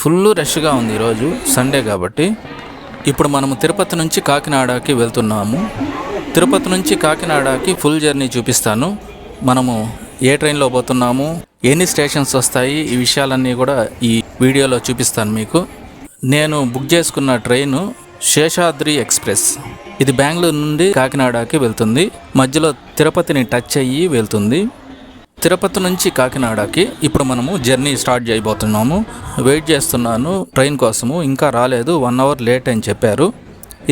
Full రష్గా ఉంది ఈరోజు Sunday కాబట్టి. ఇప్పుడు మనము తిరుపతి నుంచి కాకినాడకి వెళ్తున్నాము. తిరుపతి నుంచి కాకినాడకి ఫుల్ జర్నీ చూపిస్తాను. మనము ఏ ట్రైన్లో పోతున్నాము ఎన్ని స్టేషన్స్ వస్తాయి ఈ విషయాలన్నీ కూడా ఈ వీడియోలో చూపిస్తాను మీకు. నేను బుక్ చేసుకున్న ట్రైను శేషాద్రి ఎక్స్ప్రెస్. ఇది బెంగళూరు నుండి కాకినాడకి వెళ్తుంది. మధ్యలో తిరుపతిని టచ్ అయ్యి వెళ్తుంది. తిరుపతి నుంచి కాకినాడకి ఇప్పుడు మనము జర్నీ స్టార్ట్ చేయబోతున్నాము. వెయిట్ చేస్తున్నాను ట్రైన్ కోసము. ఇంకా రాలేదు వన్ అవర్ లేట్ అని చెప్పారు.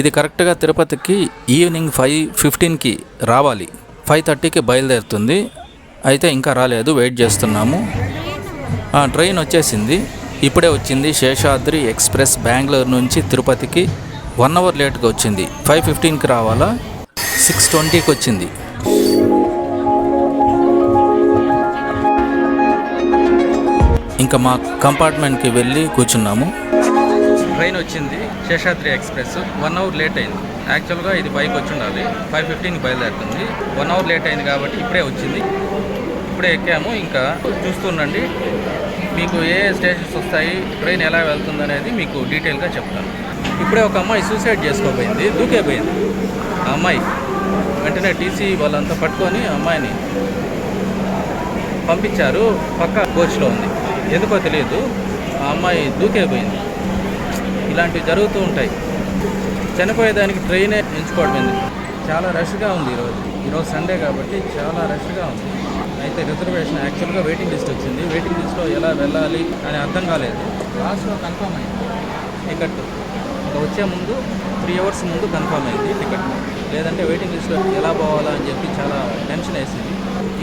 ఇది కరెక్ట్గా తిరుపతికి ఈవినింగ్ ఫైవ్ ఫిఫ్టీన్కి రావాలి. ఫైవ్ థర్టీకి బయలుదేరుతుంది. అయితే ఇంకా రాలేదు వెయిట్ చేస్తున్నాము. ట్రైన్ వచ్చేసింది. ఇప్పుడే వచ్చింది శేషాద్రి ఎక్స్ప్రెస్ బెంగళూరు నుంచి తిరుపతికి. వన్ అవర్ లేట్గా వచ్చింది. ఫైవ్ ఫిఫ్టీన్కి రావాలా? సిక్స్ ట్వంటీకి వచ్చింది. ఇంకా మా కంపార్ట్మెంట్కి వెళ్ళి కూర్చున్నాము. ట్రైన్ వచ్చింది Seshadri express. One hour late అయింది. యాక్చువల్గా ఇది పైకి వచ్చి ఉండాలి. ఫైవ్ ఫిఫ్టీన్కి బయలుదేరుతుంది. వన్ అవర్ లేట్ అయింది కాబట్టి ఇప్పుడే వచ్చింది. ఇప్పుడే ఎక్కాము. ఇంకా చూస్తుండండి మీకు ఏ స్టేషన్స్ వస్తాయి ట్రైన్ ఎలా వెళ్తుంది అనేది మీకు డీటెయిల్గా చెప్తాను. ఇప్పుడే ఒక అమ్మాయి సూసైడ్ చేసుకోబోయింది. దూకేపోయింది ఆ అమ్మాయి వెంటనే టీసీ వాళ్ళంతా పట్టుకొని అమ్మాయిని పంపించారు. పక్క కోచ్లో ఉంది. ఎందుకో తెలియదు. ఆ అమ్మాయి దూకైపోయింది ఇలాంటివి జరుగుతూ ఉంటాయి. చనిపోయేదానికి ట్రైనే ఎంచుకోవడం చాలా రష్గా ఉంది ఈరోజు. ఈరోజు సండే కాబట్టి చాలా రష్గా ఉంది. అయితే రిజర్వేషన్ యాక్చువల్గా వెయిటింగ్ లిస్ట్ వచ్చింది. వెయిటింగ్ లిస్ట్లో ఎలా వెళ్ళాలి అని అర్థం కాలేదు. లాస్ట్లో కన్ఫర్మ్ అయింది. టికెట్ వచ్చే ముందు త్రీ అవర్స్ ముందు కన్ఫర్మ్ అయింది. టికెట్ లేదంటే వెయిటింగ్ లిస్ట్లో ఎలా పోవాలా అని చెప్పి చాలా టెన్షన్ వేసింది.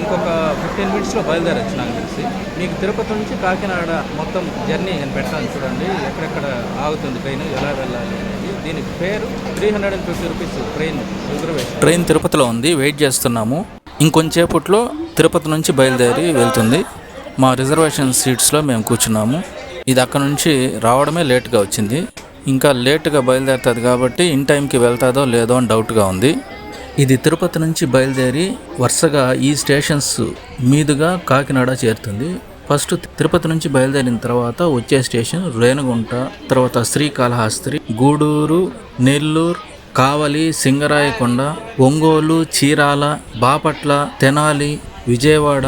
ఇంకొక ఫిఫ్టీన్ మినిట్స్లో బయలుదేరచ్చు నాకు తెలిసి. మీకు తిరుపతి నుంచి కాకినాడ మొత్తం జర్నీ నేను పెడతాను చూడండి. ఎక్కడెక్కడ ఆగుతుంది ట్రైన్ ఎలా వెళ్ళాలి అనేది. దీని పేరు three hundred and fifty rupees train reservation train తిరుపతిలో ఉంది. వెయిట్ చేస్తున్నాము. ఇంకొంచేపట్లో తిరుపతి నుంచి బయలుదేరి వెళ్తుంది. మా రిజర్వేషన్ సీట్స్లో మేము కూర్చున్నాము. ఇది అక్కడ నుంచి రావడమే లేట్గా వచ్చింది. ఇంకా లేట్గా బయలుదేరుతుంది కాబట్టి ఇన్ టైంకి వెళ్తాదో లేదో అని డౌట్గా ఉంది. ఇది తిరుపతి నుంచి బయలుదేరి వరుసగా ఈ స్టేషన్స్ మీదుగా కాకినాడ చేరుతుంది. ఫస్ట్ తిరుపతి నుంచి బయలుదేరిన తర్వాత వచ్చే స్టేషన్ రేణుగుంట తర్వాత శ్రీకాళహస్తి గూడూరు నెల్లూరు కావలి సింగరాయకొండ ఒంగోలు చీరాల బాపట్ల తెనాలి విజయవాడ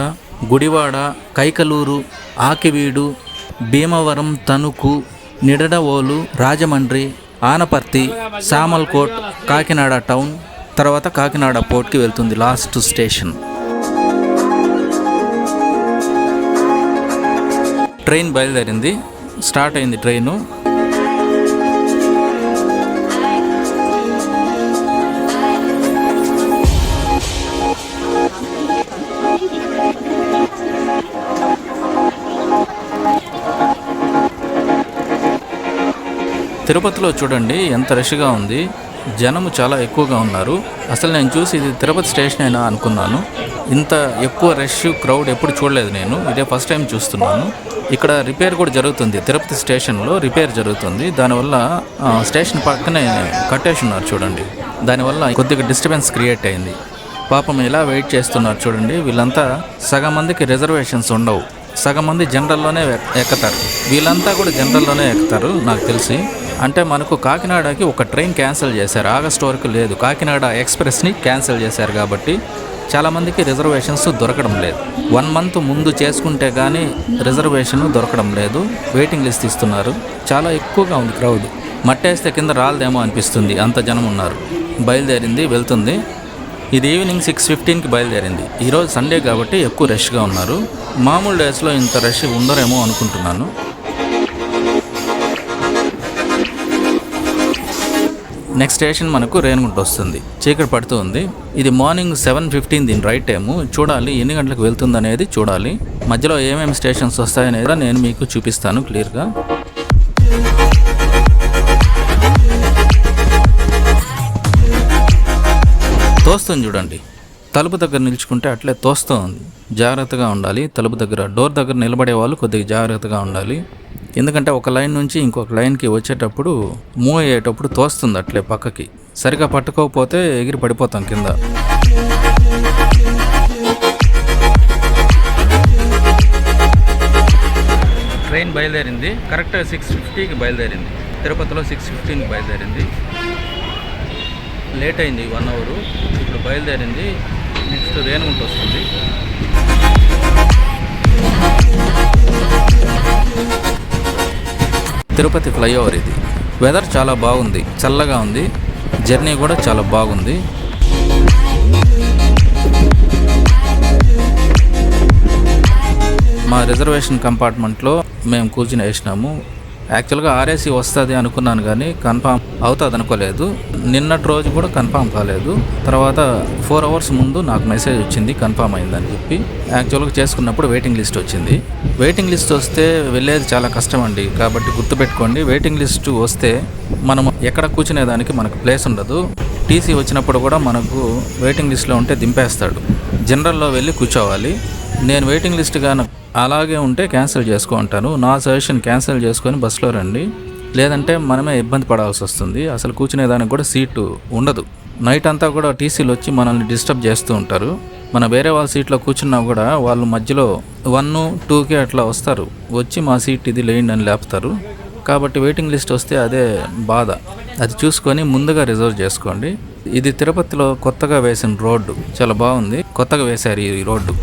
గుడివాడ కైకలూరు ఆకివీడు భీమవరం తణుకు నిడడవోలు రాజమండ్రి ఆనపర్తి సామల్కోట్ కాకినాడ టౌన్ తర్వాత కాకినాడ పోర్ట్కి వెళ్తుంది లాస్ట్ స్టేషన్. ట్రైన్ బయలుదేరింది. స్టార్ట్ అయింది ట్రైను. తిరుపతిలో చూడండి ఎంత రష్గా ఉంది. జనము చాలా ఎక్కువగా ఉన్నారు. అసలు నేను చూసి ఇది తిరుపతి స్టేషన్ అయినా అనుకున్నాను. ఇంత ఎక్కువ రష్ క్రౌడ్ ఎప్పుడు చూడలేదు నేను. ఇదే ఫస్ట్ టైం చూస్తున్నాను. ఇక్కడ రిపేర్ కూడా జరుగుతుంది. తిరుపతి స్టేషన్లో రిపేర్ జరుగుతుంది. దానివల్ల స్టేషన్ పక్కనే కట్టేసి ఉన్నారు చూడండి. దానివల్ల కొద్దిగా డిస్టర్బెన్స్ క్రియేట్ అయింది. పాపం ఇలా వెయిట్ చేస్తున్నారు చూడండి. వీళ్ళంతా సగం మందికి రిజర్వేషన్స్ ఉండవు. సగం మంది జనరల్లోనే ఎక్కుతారు. వీళ్ళంతా కూడా జనరల్లోనే ఎక్కుతారు నాకు తెలిసి. అంటే మనకు కాకినాడకి ఒక ట్రైన్ క్యాన్సిల్ చేశారు. ఆగస్ట్ వరకు లేదు. కాకినాడ ఎక్స్ప్రెస్ని క్యాన్సిల్ చేశారు కాబట్టి చాలామందికి రిజర్వేషన్స్ దొరకడం లేదు. వన్ మంత్ ముందు చేసుకుంటే కానీ రిజర్వేషన్ దొరకడం లేదు. వెయిటింగ్ లిస్ట్ ఇస్తున్నారు. చాలా ఎక్కువగా ఉంది క్రౌడ్. మట్టేస్తే కింద రాలదేమో అనిపిస్తుంది. అంత జనం ఉన్నారు. బయలుదేరింది వెళ్తుంది. ఇది ఈవినింగ్ సిక్స్ ఫిఫ్టీన్కి బయలుదేరింది. ఈరోజు సండే కాబట్టి ఎక్కువ రష్గా ఉన్నారు. మామూలు డేస్లో ఇంత రష్ ఉండరేమో అనుకుంటున్నాను. నెక్స్ట్ స్టేషన్ మనకు రేణుగుంట వస్తుంది. చీకటి పడుతూ ఉంది. ఇది మార్నింగ్ సెవెన్ ఫిఫ్టీన్ దీని రైట్ టైము. చూడాలి ఎన్ని గంటలకు వెళ్తుంది అనేది చూడాలి. మధ్యలో ఏమేమి స్టేషన్స్ వస్తాయనేది నేను మీకు చూపిస్తాను క్లియర్గా తోస్తుంది చూడండి. తలుపు దగ్గర నిల్చుకుంటే అట్లే తోస్తూ ఉంది జాగ్రత్తగా ఉండాలి. తలుపు దగ్గర డోర్ దగ్గర నిలబడే వాళ్ళు కొద్దిగా జాగ్రత్తగా ఉండాలి. ఎందుకంటే ఒక లైన్ నుంచి ఇంకొక లైన్కి వచ్చేటప్పుడు మూవ్ అయ్యేటప్పుడు తోస్తుంది అట్లే పక్కకి. సరిగా పట్టుకోకపోతే ఎగిరి పడిపోతాం కింద. ట్రైన్ బయలుదేరింది. కరెక్ట్గా సిక్స్ ఫిఫ్టీకి బయలుదేరింది. తిరుపతిలో సిక్స్ ఫిఫ్టీన్కి బయలుదేరింది. లేట్ అయింది వన్ అవరు ఇప్పుడు బయలుదేరింది. నెక్స్ట్ రేణుగుంట వస్తుంది. తిరుపతి ఫ్లైఓవర్ ఇది. వెదర్ చాలా బాగుంది. చల్లగా ఉంది. జర్నీ కూడా చాలా బాగుంది. మా రిజర్వేషన్ కంపార్ట్మెంట్లో మేము కూర్చుని వేసినాము. యాక్చువల్గా ఆర్ఏసీ వస్తుంది అనుకున్నాను కానీ కన్ఫామ్ అవుతుంది అనుకోలేదు నిన్నటి రోజు కూడా కన్ఫామ్ కాలేదు. తర్వాత ఫోర్ అవర్స్ ముందు నాకు మెసేజ్ వచ్చింది కన్ఫామ్ అయిందని చెప్పి. యాక్చువల్గా చేసుకున్నప్పుడు వెయిటింగ్ లిస్ట్ వచ్చింది. వెయిటింగ్ లిస్ట్ వస్తే వెళ్ళేది చాలా కష్టం అండి కాబట్టి గుర్తుపెట్టుకోండి వెయిటింగ్ లిస్ట్ వస్తే మనం ఎక్కడ కూర్చునేదానికి మనకు ప్లేస్ ఉండదు. టీసీ వచ్చినప్పుడు కూడా మనకు వెయిటింగ్ లిస్ట్లో ఉంటే దింపేస్తాడు. జనరల్లో వెళ్ళి కూర్చోవాలి. నేను వెయిటింగ్ లిస్ట్ కానీ అలాగే ఉంటే క్యాన్సిల్ చేసుకుంటాను నా సజెషన్ క్యాన్సిల్ చేసుకొని బస్సులో రండి. లేదంటే మనమే ఇబ్బంది పడాల్సి వస్తుంది. అసలు కూర్చునేదానికి కూడా సీటు ఉండదు. నైట్ అంతా కూడా టీసీలు వచ్చి మనల్ని డిస్టర్బ్ చేస్తూ ఉంటారు. మన వేరే వాళ్ళ సీట్లో కూర్చున్నా కూడా వాళ్ళు మధ్యలో వన్ టూకి అట్లా వస్తారు. వచ్చి మా సీట్ ఇది లేండి అని లేపుతారు. కాబట్టి వెయిటింగ్ లిస్ట్ వస్తే అదే బాధ. అది చూసుకొని ముందుగా రిజర్వ్ చేసుకోండి. ఇది తిరుపతిలో కొత్తగా వేసిన రోడ్డు. చాలా బాగుంది. కొత్తగా వేశారు ఈ రోడ్డు.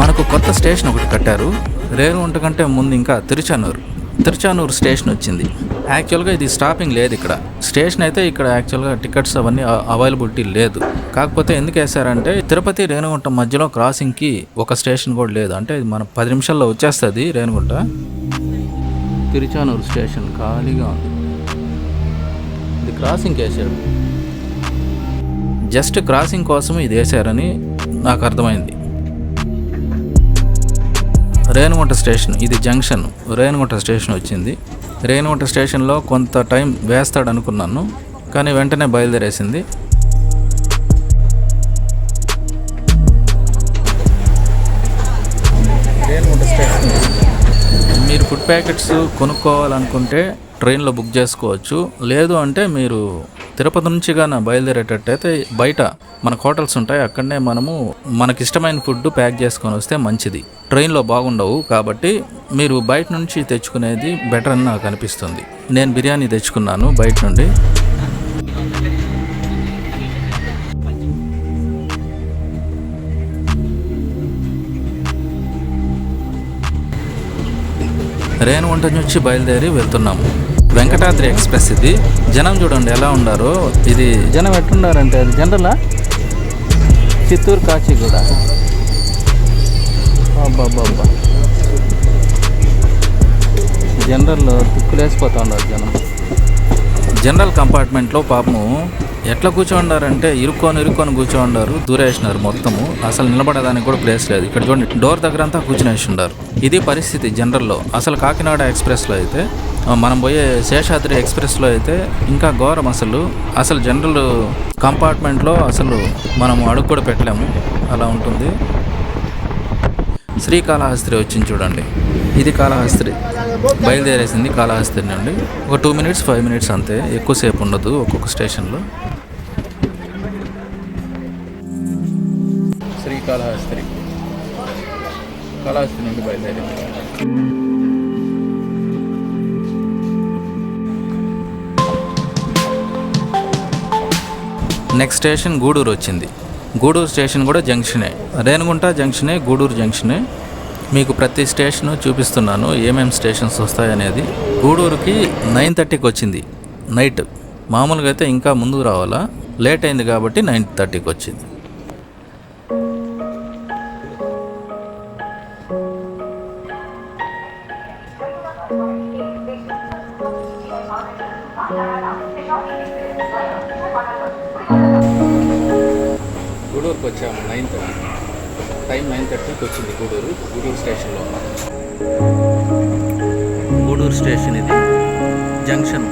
మనకు కొత్త స్టేషన్ ఒకటి కట్టారు. రేణుగుంట కంటే ముందు ఇంకా తిరుచానూరు. తిరుచానూరు స్టేషన్ వచ్చింది. యాక్చువల్గా ఇది స్టాపింగ్ లేదు ఇక్కడ. స్టేషన్ అయితే ఇక్కడ యాక్చువల్గా టికెట్స్ అవన్నీ అవైలబిలిటీ లేదు. కాకపోతే ఎందుకు వేశారంటే తిరుపతి రేణుగుంట మధ్యలో క్రాసింగ్కి ఒక స్టేషన్ కూడా లేదు. అంటే ఇది మన పది నిమిషాల్లో వచ్చేస్తుంది రేణుగుంట. తిరుచానూరు స్టేషన్ ఖాళీగా ఉంది. ఇది క్రాసింగ్ వేశారు. జస్ట్ క్రాసింగ్ కోసం ఇది వేశారని నాకు అర్థమైంది. రేణుగుంట స్టేషన్ ఇది జంక్షన్. రేణుగుంట స్టేషన్ వచ్చింది. రేణుగుంట స్టేషన్లో కొంత టైం వేస్తాడు అనుకున్నాను కానీ వెంటనే బయలుదేరేసింది. మీరు ఫుడ్ ప్యాకెట్స్ కొనుక్కోవాలనుకుంటే ట్రైన్లో బుక్ చేసుకోవచ్చు. లేదు అంటే మీరు తిరుపతి నుంచి కానీ బయలుదేరేటట్టయితే బయట మన హోటల్స్ ఉంటాయి. అక్కడనే మనము మనకి ఇష్టమైన ఫుడ్ ప్యాక్ చేసుకొని వస్తే మంచిది. ట్రైన్లో బాగుండవు కాబట్టి మీరు బయట నుంచి తెచ్చుకునేది బెటర్ అని నాకు అనిపిస్తుంది. నేను బిర్యానీ తెచ్చుకున్నాను బయట నుండి. రేణుగుంట నుంచి బయలుదేరి వెళ్తున్నాము. వెంకటాద్రి ఎక్స్ప్రెస్ ఇది. జనం చూడండి ఎలా ఉండారో. ఇది జనం ఎట్లున్నారంటే అది జనరలా? చిత్తూరు కాచిగూడ. అబ్బాబ్బాబ్బా. జనరల్ తుక్కులేసిపోతా ఉన్నారు జనం. జనరల్ కంపార్ట్మెంట్లో పాపము ఎట్లా కూర్చోండారంటే ఇరుక్కొని ఇరుక్కొని కూర్చోండారు దూరేసినారు మొత్తము. అసలు నిలబడేదానికి కూడా ప్లేస్ లేదు. ఇక్కడ చూడండి డోర్ దగ్గర అంతా కూర్చునేసి ఉండారు ఇది పరిస్థితి జనరల్లో. అసలు కాకినాడ ఎక్స్ప్రెస్లో అయితే మనం పోయే శేషాద్రి ఎక్స్ప్రెస్లో అయితే ఇంకా ఘోరం అసలు. అసలు జనరల్ కంపార్ట్మెంట్లో అసలు మనం అడుగు కూడా పెట్టలేము. అలా ఉంటుంది. శ్రీకాళహస్త్రి వచ్చింది చూడండి. ఇది కాళహస్త్రి బయలుదేరేసింది కాళహస్తి నుండి. ఒక టూ మినిట్స్ ఫైవ్ మినిట్స్ అంతే. ఎక్కువసేపు ఉండదు ఒక్కొక్క స్టేషన్లో కాళహస్తి కాళహస్తి నుండి బయలుదేరింది. నెక్స్ట్ స్టేషన్ గూడూరు వచ్చింది. గూడూరు స్టేషన్ కూడా జంక్షనే రేణుగుంట జంక్షనే గూడూరు జంక్షనే మీకు ప్రతి స్టేషన్ చూపిస్తున్నాను ఏమేమి స్టేషన్స్ వస్తాయనేది. గూడూరుకి నైన్ థర్టీకి వచ్చింది. నైట్ మామూలుగా అయితే ఇంకా ముందుకు రావాలా? లేట్ అయింది కాబట్టి నైన్ థర్టీకి వచ్చింది. వచ్చాము నైన్ థర్టీ టైం నైన్ థర్టీకి వచ్చింది గూడూరు. గూడూరు స్టేషన్లో గూడూరు స్టేషన్ ఇది. జంక్షన్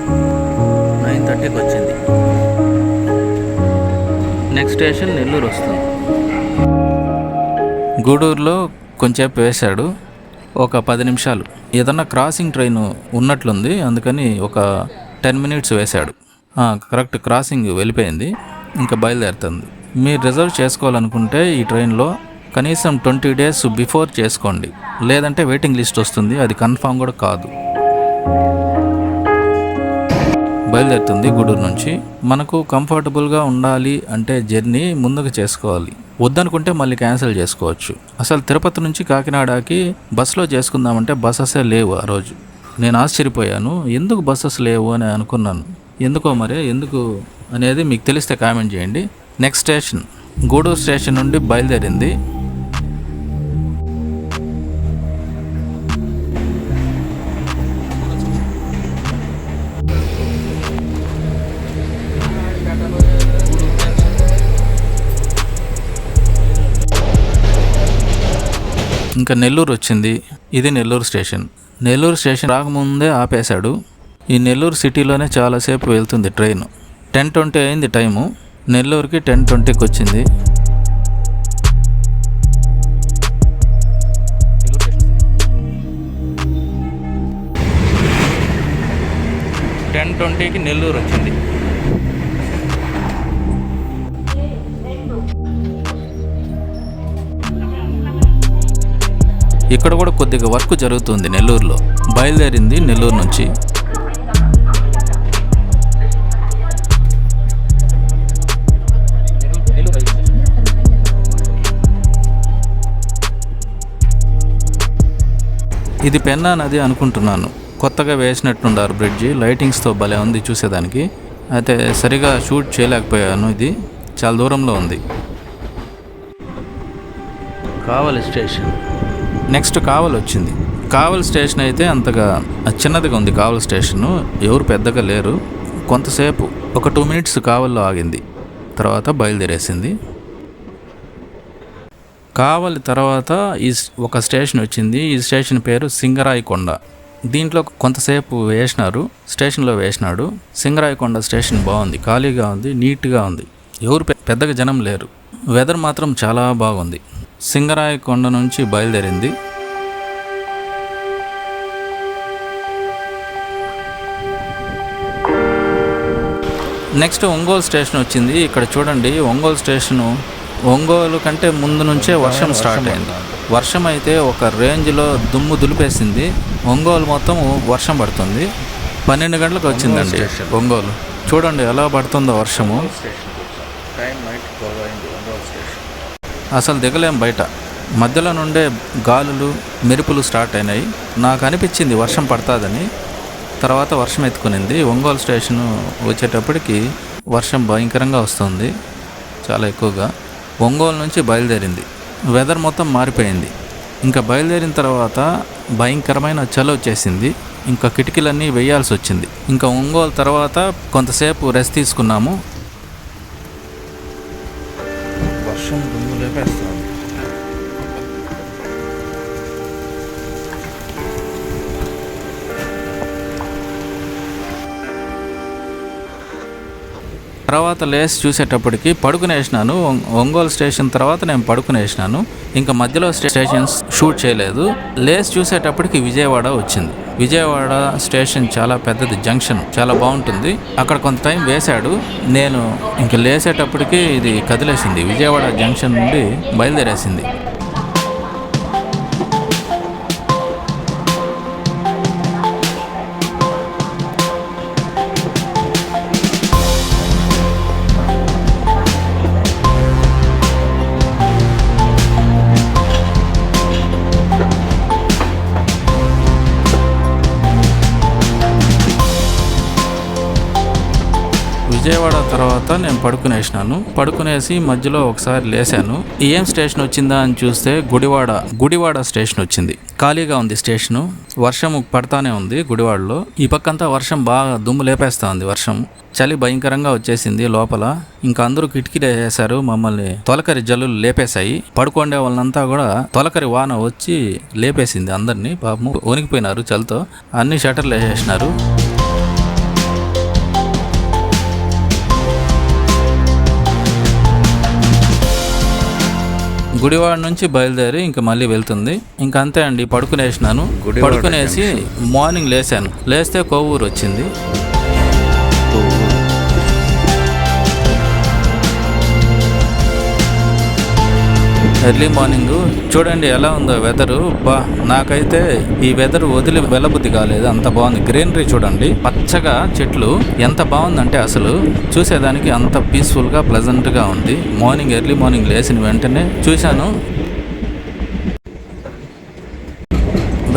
నైన్ థర్టీకి వచ్చింది. నెక్స్ట్ స్టేషన్ నెల్లూరు వస్తుంది. గూడూరులో కొంచెంసేపు వేశాడు. ఒక పది నిమిషాలు. ఏదన్నా క్రాసింగ్ ట్రైన్ ఉన్నట్లుంది. అందుకని ఒక టెన్ మినిట్స్ వేశాడు. ఆ, కరెక్ట్ క్రాసింగ్ వెళ్ళిపోయింది. ఇంకా బయలుదేరుతుంది. మీరు రిజర్వ్ చేసుకోవాలనుకుంటే ఈ ట్రైన్లో కనీసం ట్వంటీ డేస్ బిఫోర్ చేసుకోండి. లేదంటే వెయిటింగ్ లిస్ట్ వస్తుంది. అది కన్ఫామ్ కూడా కాదు. బయలుదేరుతుంది గూడూరు నుంచి. మనకు కంఫర్టబుల్గా ఉండాలి అంటే జర్నీ ముందుకు చేసుకోవాలి. వద్దనుకుంటే మళ్ళీ క్యాన్సిల్ చేసుకోవచ్చు. అసలు తిరుపతి నుంచి కాకినాడకి బస్సులో చేసుకుందామంటే బస్సెసే లేవు ఆ రోజు. నేను ఆశ్చర్యపోయాను. ఎందుకు బస్సెస్ లేవు అని అనుకున్నాను. ఎందుకో మరి ఎందుకు అనేది మీకు తెలిస్తే కామెంట్ చేయండి. నెక్స్ట్ స్టేషన్ గూడూరు స్టేషన్ నుండి బయలుదేరింది. ఇంకా నెల్లూరు వచ్చింది. ఇది నెల్లూరు స్టేషన్. నెల్లూరు స్టేషన్ రాకముందే ఆపేశాడు. ఈ నెల్లూరు సిటీలోనే చాలాసేపు వెళ్తుంది ట్రైన్. టెన్ ట్వంటీ అయింది టైము. నెల్లూరుకి టెన్ ట్వంటీకి వచ్చింది. టెన్ ట్వంటీకి నెల్లూరు వచ్చింది. ఇక్కడ కూడా కొద్దిగా వర్క్ జరుగుతుంది నెల్లూరులో. బయలుదేరింది నెల్లూరు నుంచి. ఇది పెన్నా నది అనుకుంటున్నాను. కొత్తగా వేసినట్టుండారు బ్రిడ్జి. లైటింగ్స్తో భలే ఉంది చూసేదానికి. అయితే సరిగా షూట్ చేయలేకపోయాను ఇది. చాలా దూరంలో ఉంది. కావలి స్టేషన్. నెక్స్ట్ కావలి వచ్చింది. కావలి స్టేషన్ అయితే అంతగా చిన్నదిగా ఉంది కావలి స్టేషను. ఎవరు పెద్దగా లేరు. కొంతసేపు ఒక టూ మినిట్స్ కావల్లో ఆగింది. తర్వాత బయలుదేరేసింది. కావలి తర్వాత ఈ ఒక స్టేషన్ వచ్చింది. ఈ స్టేషన్ పేరు సింగరాయకొండ. దీంట్లో కొంతసేపు వేసినారు. స్టేషన్లో వేసినాడు. సింగరాయకొండ స్టేషన్ బాగుంది. ఖాళీగా ఉంది నీట్గా ఉంది. ఎవరు పెద్దగా జనం లేరు. వెదర్ మాత్రం చాలా బాగుంది. సింగరాయకొండ నుంచి బయలుదేరింది. నెక్స్ట్ ఒంగోలు స్టేషన్ వచ్చింది. ఇక్కడ చూడండి ఒంగోలు స్టేషను ఒంగోలు కంటే ముందు నుంచే వర్షం స్టార్ట్ అయింది. వర్షం అయితే ఒక రేంజ్లో దుమ్ము దులిపేసింది. ఒంగోలు మొత్తం వర్షం పడుతుంది. పన్నెండు గంటలకు వచ్చిందండి ఒంగోలు. చూడండి ఎలా పడుతుందో వర్షము. అసలు దిగలేం బయట. మధ్యలో నుండే గాలులు మెరుపులు స్టార్ట్ అయినాయి. నాకు అనిపించింది వర్షం పడుతుందని. తర్వాత వర్షం ఎత్తుకునింది. ఒంగోలు స్టేషను వచ్చేటప్పటికి వర్షం భయంకరంగా వస్తుంది. చాలా ఎక్కువగా. ఒంగోలు నుంచి బయలుదేరింది. వెదర్ మొత్తం మారిపోయింది. ఇంకా బయలుదేరిన తర్వాత భయంకరమైన చలి వచ్చేసింది. ఇంకా కిటికీలన్నీ వేయాల్సి వచ్చింది ఇంకా ఒంగోలు తర్వాత కొంతసేపు రెస్ట్ తీసుకున్నాము. వర్షం దుమ్ము తర్వాత లేసి చూసేటప్పటికి పడుకునేసినాను. ఒంగోలు స్టేషన్ తర్వాత నేను పడుకునేసినాను. ఇంకా మధ్యలో స్టేషన్స్ షూట్ చేయలేదు. లేసి చూసేటప్పటికి విజయవాడ వచ్చింది. విజయవాడ స్టేషన్ చాలా పెద్దది జంక్షన్ చాలా బాగుంటుంది. అక్కడ కొంత టైం వేశాడు. నేను ఇంక లేసేటప్పటికి ఇది కదిలేసింది. విజయవాడ జంక్షన్ నుండి బయలుదేరేసింది. విజయవాడ తర్వాత నేను పడుకునేసినాను. పడుకునేసి మధ్యలో ఒకసారి లేశాను ఏం స్టేషన్ వచ్చిందా అని చూస్తే గుడివాడ గుడివాడ స్టేషన్ వచ్చింది. ఖాళీగా ఉంది స్టేషను. వర్షం పడతానే ఉంది గుడివాడలో. ఈ పక్కంతా వర్షం బాగా దుమ్ము లేపేస్తా ఉంది వర్షం. చలి భయంకరంగా వచ్చేసింది లోపల. ఇంకా అందరూ కిటికీలు వేసేశారు. మమ్మల్ని తొలకరి జల్లులు లేపేశాయి. పడుకోండే వాళ్ళంతా కూడా తొలకరి వాన వచ్చి లేపేసింది అందరినీ. పాపము వణికిపోయినారు చలితో. అన్ని షటర్లు వేసేసినారు. గుడివాడ నుంచి బయలుదేరి ఇంకా మళ్ళీ వెళ్తుంది. ఇంకా అంతే అండి పడుకునేసినాను. పడుకునేసి మార్నింగ్ లేసాను. లేస్తే కోవూరు వచ్చింది. Early morning. చూడండి ఎలా ఉందో వెదరు. బా నాకైతే ఈ వెదర్ వదిలి వెళ్ళబుద్ధి కాలేదు. అంత బాగుంది. గ్రీనరీ చూడండి. పచ్చగా చెట్లు. ఎంత బాగుందంటే అసలు చూసేదానికి అంత పీస్ఫుల్గా ప్లెజెంట్గా ఉంది. మార్నింగ్ ఎర్లీ మార్నింగ్ లేచిన వెంటనే చూశాను.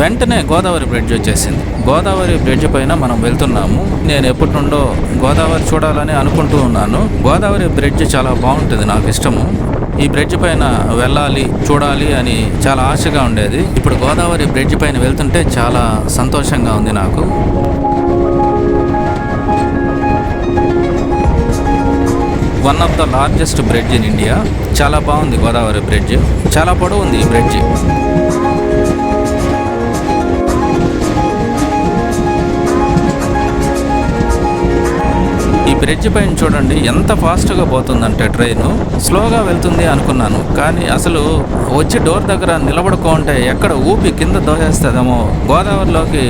వెంటనే గోదావరి బ్రిడ్జ్ వచ్చేసింది. గోదావరి బ్రిడ్జ్ పైన మనం వెళ్తున్నాము. నేను ఎప్పటి నుండో గోదావరి చూడాలని అనుకుంటూ ఉన్నాను. గోదావరి బ్రిడ్జ్ చాలా బాగుంటుంది. నాకు ఇష్టము. ఈ బ్రిడ్జ్ పైన వెళ్ళాలి చూడాలి అని చాలా ఆశగా ఉండేది. ఇప్పుడు గోదావరి బ్రిడ్జ్ పైన వెళ్తుంటే చాలా సంతోషంగా ఉంది నాకు. One of the largest bridge in India చాలా బాగుంది గోదావరి బ్రిడ్జ్. చాలా పొడవు ఉంది ఈ బ్రిడ్జ్. బ్రిడ్జ్ పైన చూడండి ఎంత ఫాస్ట్గా పోతుందంటే ట్రైన్. స్లోగా వెళ్తుంది అనుకున్నాను కానీ అసలు వచ్చి డోర్ దగ్గర నిలబడుకుంటే ఎక్కడ ఊపి కింద దోసేస్తుందేమో గోదావరిలోకి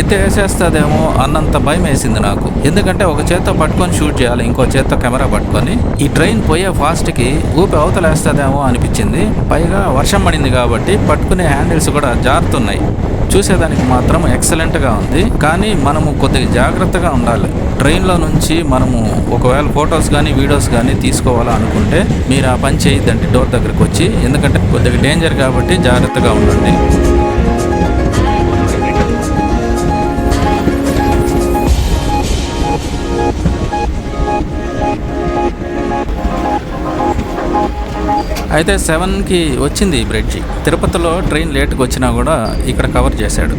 ఎత్తేసేస్తుందేమో అన్నంత భయం వేసింది నాకు. ఎందుకంటే ఒక చేత్తో పట్టుకొని షూట్ చేయాలి ఇంకో చేత్తో కెమెరా పట్టుకొని. ఈ ట్రైన్ పోయే ఫాస్ట్కి ఊపి అవతలేస్తుందేమో అనిపించింది. పైగా వర్షం పడింది కాబట్టి పట్టుకునే హ్యాండిల్స్ కూడా జారుతున్నాయి. చూసేదానికి మాత్రం ఎక్సలెంట్గా ఉంది. కానీ మనము కొద్దిగా జాగ్రత్తగా ఉండాలి. ట్రైన్లో నుంచి మనము ఒకవేళ ఫొటోస్ కానీ వీడియోస్ కానీ తీసుకోవాలనుకుంటే మీరు ఆ పని చేయొద్దండి. డోర్ దగ్గరకు వచ్చి ఎందుకంటే కొద్దిగా డేంజర్ కాబట్టి జాగ్రత్తగా ఉండండి. అయితే సెవెన్కి వచ్చింది ఈ బ్రిడ్జి. తిరుపతిలో ట్రైన్ లేట్కి వచ్చినా కూడా ఇక్కడ కవర్ చేశాడు.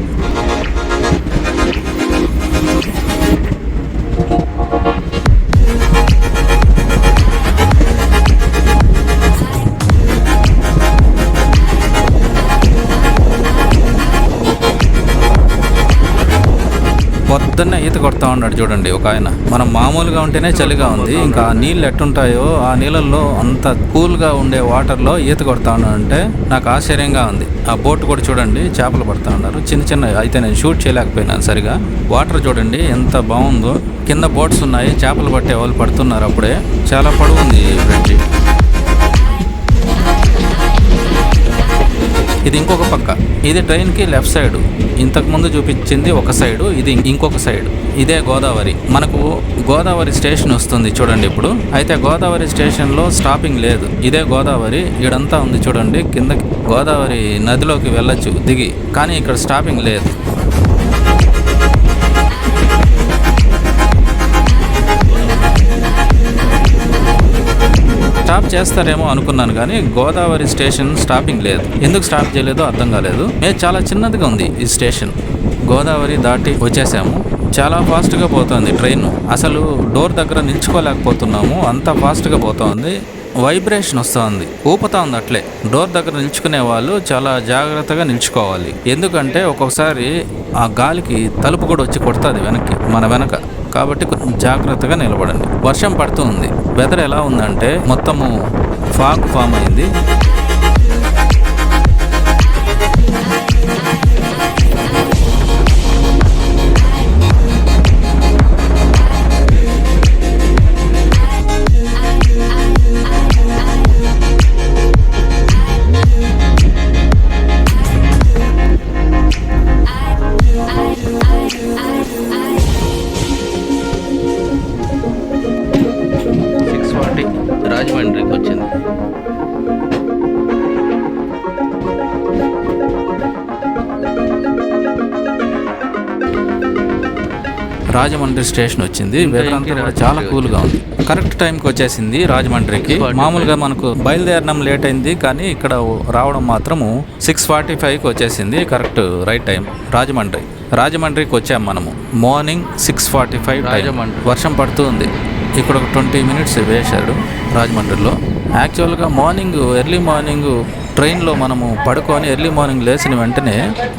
పొద్దున్నే ఈత కొడతా ఉన్నాడు చూడండి ఒక ఆయన. మనం మామూలుగా ఉంటేనే చలిగా ఉంది. ఇంకా ఆ నీళ్ళు ఎట్టుంటాయో ఆ నీళ్ళల్లో అంత కూల్గా ఉండే వాటర్లో ఈత కొడతా ఉన్నాడంటే నాకు ఆశ్చర్యంగా ఉంది. ఆ బోట్ కూడా చూడండి చేపలు పడతా ఉన్నారు. చిన్న చిన్న అయితే నేను షూట్ చేయలేకపోయినాను సరిగా. వాటర్ చూడండి ఎంత బాగుందో. కింద బోట్స్ ఉన్నాయి చేపలు పట్టే వాళ్ళు పడుతున్నారు అప్పుడే. చాలా పొడవు ఉంది బ్రిడ్జి. ఇది ఇంకొక పక్క. ఇది ట్రైన్కి లెఫ్ట్ సైడ్. ఇంతకుముందు చూపించింది ఒక సైడు ఇది ఇంకొక సైడ్. ఇదే గోదావరి. మనకు గోదావరి స్టేషన్ వస్తుంది చూడండి ఇప్పుడు. అయితే గోదావరి స్టేషన్లో స్టాపింగ్ లేదు. ఇదే గోదావరి. ఇడంతా ఉంది చూడండి. కింద గోదావరి నదిలోకి వెళ్ళొచ్చు దిగి. కానీ ఇక్కడ స్టాపింగ్ లేదు. స్టాప్ చేస్తారేమో అనుకున్నాను కానీ గోదావరి స్టేషన్ స్టాపింగ్ లేదు. ఎందుకు స్టాప్ చేయలేదో అర్థం కాలేదు. ఏ చాలా చిన్నదిగా ఉంది ఈ స్టేషన్. గోదావరి దాటి వచ్చేసాము. చాలా ఫాస్ట్గా పోతుంది ట్రైన్. అసలు డోర్ దగ్గర నిల్చుకోలేకపోతున్నాము. అంత ఫాస్ట్గా పోతుంది. వైబ్రేషన్ వస్తుంది. ఊపుతా ఉంది అట్లే. డోర్ దగ్గర నిల్చుకునే వాళ్ళు చాలా జాగ్రత్తగా నిల్చుకోవాలి. ఎందుకంటే ఒక్కొక్కసారి ఆ గాలికి తలుపు కూడా వచ్చి కొడుతుంది వెనక్కి మన వెనక. కాబట్టి కొంచెం జాగ్రత్తగా నిలబడండి. వర్షం పడుతుంది వెదర్ ఎలా ఉందంటే మొత్తము ఫాగ్ ఫామ్ అయింది. రాజమండ్రి స్టేషన్ వచ్చింది. వెదర్ అంతా కూడా చాలా కూల్గా ఉంది. కరెక్ట్ టైంకి వచ్చేసింది రాజమండ్రికి. మామూలుగా మనకు బయలుదేరడం లేట్ అయింది కానీ ఇక్కడ రావడం మాత్రము సిక్స్ ఫార్టీ ఫైవ్కి వచ్చేసింది. Correct right time. రాజమండ్రి. రాజమండ్రికి వచ్చాం మనము. Morning six forty five Rajahmundry. వర్షం పడుతూ ఉంది. ఇక్కడ ఒక ట్వంటీ మినిట్స్ వేశాడు రాజమండ్రిలో. యాక్చువల్గా మార్నింగ్ ఎర్లీ మార్నింగ్ ట్రైన్లో మనము పడుకొని ఎర్లీ మార్నింగ్ లేచిన వెంటనే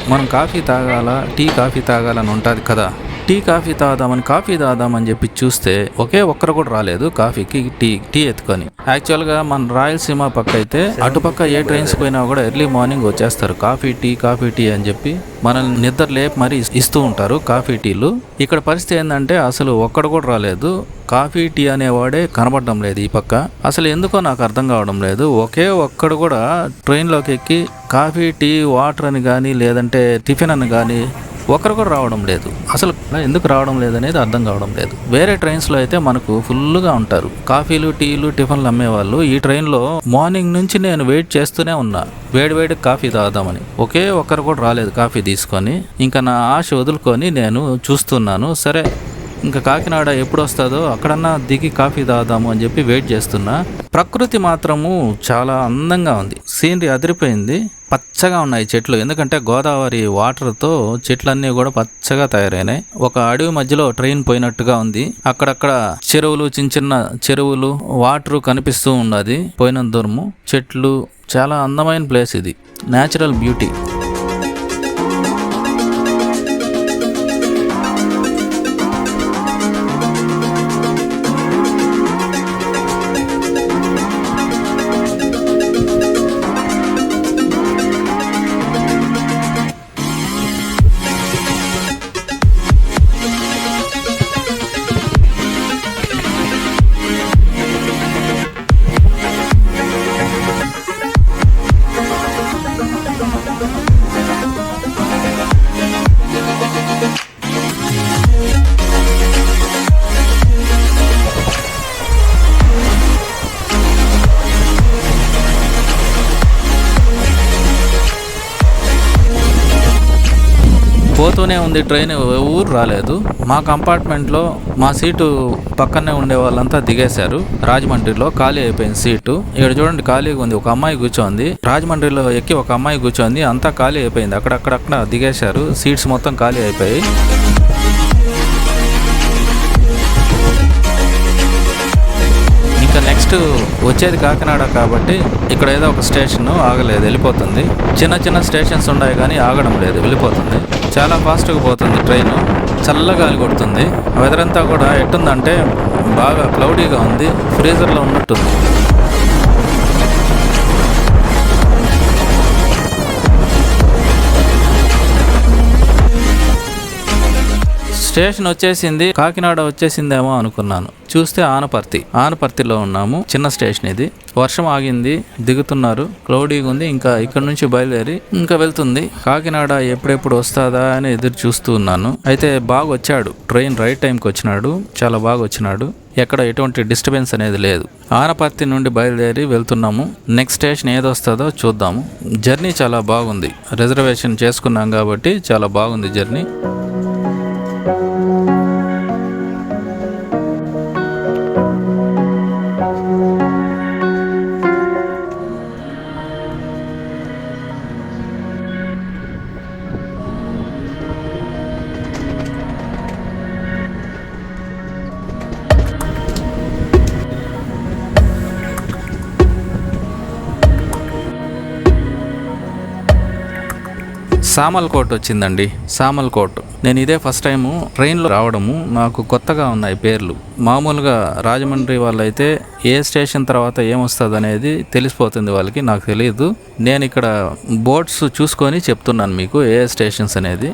మనం కాఫీ తాగాల టీ కాఫీ తాగాలని ఉంటుంది కదా. టీ కాఫీ తాగుదామని కాఫీ తాగుదామని చెప్పి చూస్తే ఒకే ఒక్కరు కూడా రాలేదు కాఫీకి టీ టీ ఎత్తుకొని. యాక్చువల్గా మన రాయలసీమ పక్క అయితే అటుపక్క ఏ ట్రైన్స్ పోయినా కూడా ఎర్లీ మార్నింగ్ వచ్చేస్తారు. కాఫీ టీ కాఫీ టీ అని చెప్పి మనల్ని నిద్ర లేపి మరీ ఇస్తూ ఉంటారు కాఫీ టీలు. ఇక్కడ పరిస్థితి ఏంటంటే అసలు ఒక్కడు కూడా రాలేదు. కాఫీ టీ అనేవాడే కనబడడం లేదు ఈ పక్క. అసలు ఎందుకో నాకు అర్థం కావడం లేదు. ఒకే ఒక్కడు కూడా ట్రైన్లోకి ఎక్కి కాఫీ టీ వాటర్ అని కానీ లేదంటే టిఫిన్ అని కానీ ఒకరు కూడా రావడం లేదు. అసలు ఎందుకు రావడం లేదనేది అర్థం కావడం లేదు. వేరే ట్రైన్స్లో అయితే మనకు ఫుల్గా ఉంటారు. కాఫీలు టీలు టిఫిన్లు అమ్మేవాళ్ళు. ఈ ట్రైన్లో మార్నింగ్ నుంచి నేను వెయిట్ చేస్తూనే ఉన్నా. వేడి వేడి కాఫీ తాగుదామని. ఒకే ఒక్కరు కూడా రాలేదు కాఫీ తీసుకొని. ఇంకా నా ఆశ వదులుకొని నేను చూస్తున్నాను. సరే ఇంకా కాకినాడ ఎప్పుడు వస్తుందో అక్కడన్నా దిగి కాఫీ తాగుదాము అని చెప్పి వెయిట్ చేస్తున్నా. ప్రకృతి మాత్రము చాలా అందంగా ఉంది. సీనరీ అదిరిపోయింది. పచ్చగా ఉన్నాయి చెట్లు. ఎందుకంటే గోదావరి వాటర్తో చెట్లన్నీ కూడా పచ్చగా తయారైనాయి. ఒక అడవి మధ్యలో ట్రైన్ పోయినట్టుగా ఉంది. అక్కడక్కడ చెరువులు చిన్న చిన్న చెరువులు వాటర్ కనిపిస్తూ ఉన్నది పోయిన దూరము చెట్లు చాలా అందమైన ప్లేస్ ఇది. Natural beauty. పోతూనే ఉంది ట్రైన్ ఊరు రాలేదు. మా కంపార్ట్మెంట్లో మా సీటు పక్కనే ఉండే వాళ్ళంతా దిగేశారు. రాజమండ్రిలో ఖాళీ అయిపోయింది సీటు. ఇక్కడ చూడండి ఖాళీగా ఉంది. ఒక అమ్మాయి కూర్చోంది. రాజమండ్రిలో ఎక్కి ఒక అమ్మాయి కూర్చోంది. అంతా ఖాళీ అయిపోయింది. అక్కడక్కడక్కడ దిగేశారు. సీట్స్ మొత్తం ఖాళీ అయిపోయాయి. నెక్స్ట్ వచ్చేది కాకినాడ కాబట్టి ఇక్కడ ఏదో ఒక స్టేషన్ ఆగలేదు వెళ్ళిపోతుంది. చిన్న చిన్న స్టేషన్స్ ఉన్నాయి కానీ ఆగడం లేదు వెళ్ళిపోతుంది. చాలా ఫాస్ట్గా పోతుంది ట్రైన్. చల్లగాలి కొడుతుంది. వెదర్ అంతా కూడా ఎట్టుందంటే బాగా క్లౌడీగా ఉంది. ఫ్రీజర్లో ఉన్నట్టుంది. స్టేషన్ వచ్చేసింది కాకినాడ వచ్చేసిందేమో అనుకున్నాను. చూస్తే ఆనపర్తి. ఆనపర్తిలో ఉన్నాము. చిన్న స్టేషన్ ఇది. వర్షం ఆగింది దిగుతున్నారు. క్లౌడీగా ఉంది. ఇంకా ఇక్కడ నుంచి బయలుదేరి ఇంకా వెళ్తుంది. కాకినాడ ఎప్పుడెప్పుడు వస్తుందా అని ఎదురు చూస్తూ ఉన్నాను. అయితే బాగా వచ్చాడు. ట్రైన్ రైట్ టైంకి వచ్చినాడు. చాలా బాగా వచ్చినాడు. ఎక్కడ ఎటువంటి డిస్టర్బెన్స్ అనేది లేదు. ఆనపర్తి నుండి బయలుదేరి వెళ్తున్నాము. నెక్స్ట్ స్టేషన్ ఏది వస్తుందో చూద్దాము. జర్నీ చాలా బాగుంది. రిజర్వేషన్ చేసుకున్నాం కాబట్టి చాలా బాగుంది జర్నీ. సామల్కోట్ వచ్చిందండి సామల్కోట్. నేను ఇదే ఫస్ట్ టైం ట్రైన్లో రావడము నాకు కొత్తగా ఉన్నాయి పేర్లు. మామూలుగా రాజమండ్రి వాళ్ళైతే ఏ స్టేషన్ తర్వాత ఏమొస్తుంది అనేది తెలిసిపోతుంది వాళ్ళకి నాకు తెలియదు నేను ఇక్కడ బోర్డ్స్ చూసుకొని చెప్తున్నాను మీకు ఏ స్టేషన్స్ అనేది.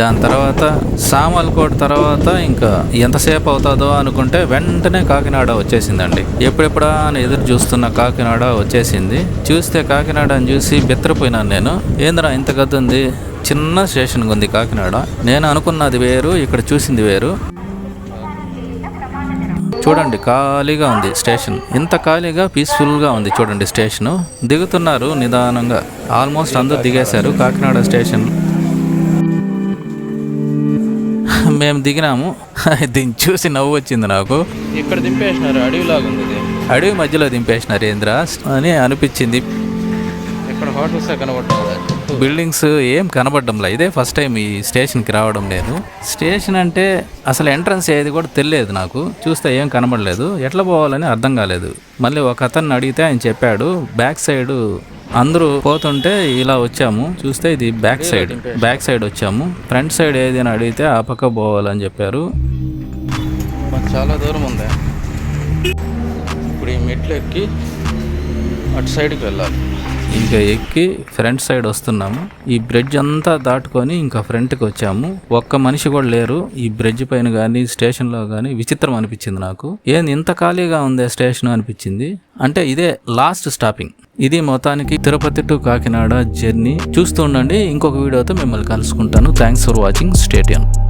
దాని తర్వాత సామల్కోట్ తర్వాత ఇంకా ఎంతసేపు అవుతుందో అనుకుంటే వెంటనే కాకినాడ వచ్చేసిందండి. ఎప్పుడెప్పుడా అని ఎదురు చూస్తున్న కాకినాడ వచ్చేసింది. చూస్తే కాకినాడ అని చూసి బెత్తరపోయినాను నేను. ఏంద్రా ఇంత గద్ద ఉంది చిన్న స్టేషన్ ఉంది కాకినాడ. నేను అనుకున్నది వేరు ఇక్కడ చూసింది వేరు. చూడండి ఖాళీగా ఉంది స్టేషన్. ఇంత ఖాళీగా పీస్ఫుల్గా ఉంది చూడండి స్టేషను. దిగుతున్నారు నిదానంగా. ఆల్మోస్ట్ అందరూ దిగేశారు కాకినాడ స్టేషన్. మేము దిగినాము. దీన్ని చూసి నవ్వు వచ్చింది నాకు. ఇక్కడ దింపేసినారు అడవిలాగా ఉంది అడవి మధ్యలో దింపేసినారు ఏంద్ర అని అనిపించింది. ఇక్కడ హోటల్స్ కనబడుతుంది బిల్డింగ్స్ ఏం కనబడడంలా. ఇదే ఫస్ట్ టైం ఈ స్టేషన్కి రావడం లేదు. స్టేషన్ అంటే అసలు ఎంట్రన్స్ ఏది కూడా తెలియదు నాకు. చూస్తే ఏం కనబడలేదు. ఎట్లా పోవాలని అర్థం కాలేదు. మళ్ళీ ఒక అతన్ని అడిగితే ఆయన చెప్పాడు బ్యాక్ సైడ్ అందరూ పోతుంటే ఇలా వచ్చాము. చూస్తే ఇది బ్యాక్ సైడ్ బ్యాక్ సైడ్ వచ్చాము. ఫ్రంట్ సైడ్ ఏది అని అడిగితే ఆ పక్క పోవాలని చెప్పారు. చాలా దూరం ఉంది. ఇప్పుడు ఈ మెట్లు ఎక్కి అటు సైడ్కి వెళ్ళాలి. ఇంకా ఎక్కి ఫ్రంట్ సైడ్ వస్తున్నాము. ఈ బ్రిడ్జ్ అంతా దాటుకొని ఇంకా ఫ్రంట్కి వచ్చాము. ఒక్క మనిషి కూడా లేరు. ఈ బ్రిడ్జ్ పైన కానీ స్టేషన్లో కానీ విచిత్రం అనిపించింది నాకు. ఏంది ఇంత ఖాళీగా ఉంది స్టేషన్ అనిపించింది? అంటే ఇదే లాస్ట్ స్టాపింగ్. ఇది మొత్తానికి తిరుపతి టు కాకినాడ జర్నీ. చూస్తూ ఉండండి. ఇంకొక వీడియోతో మిమ్మల్ని కలుసుకుంటాను. Thanks for watching. స్టేడియం.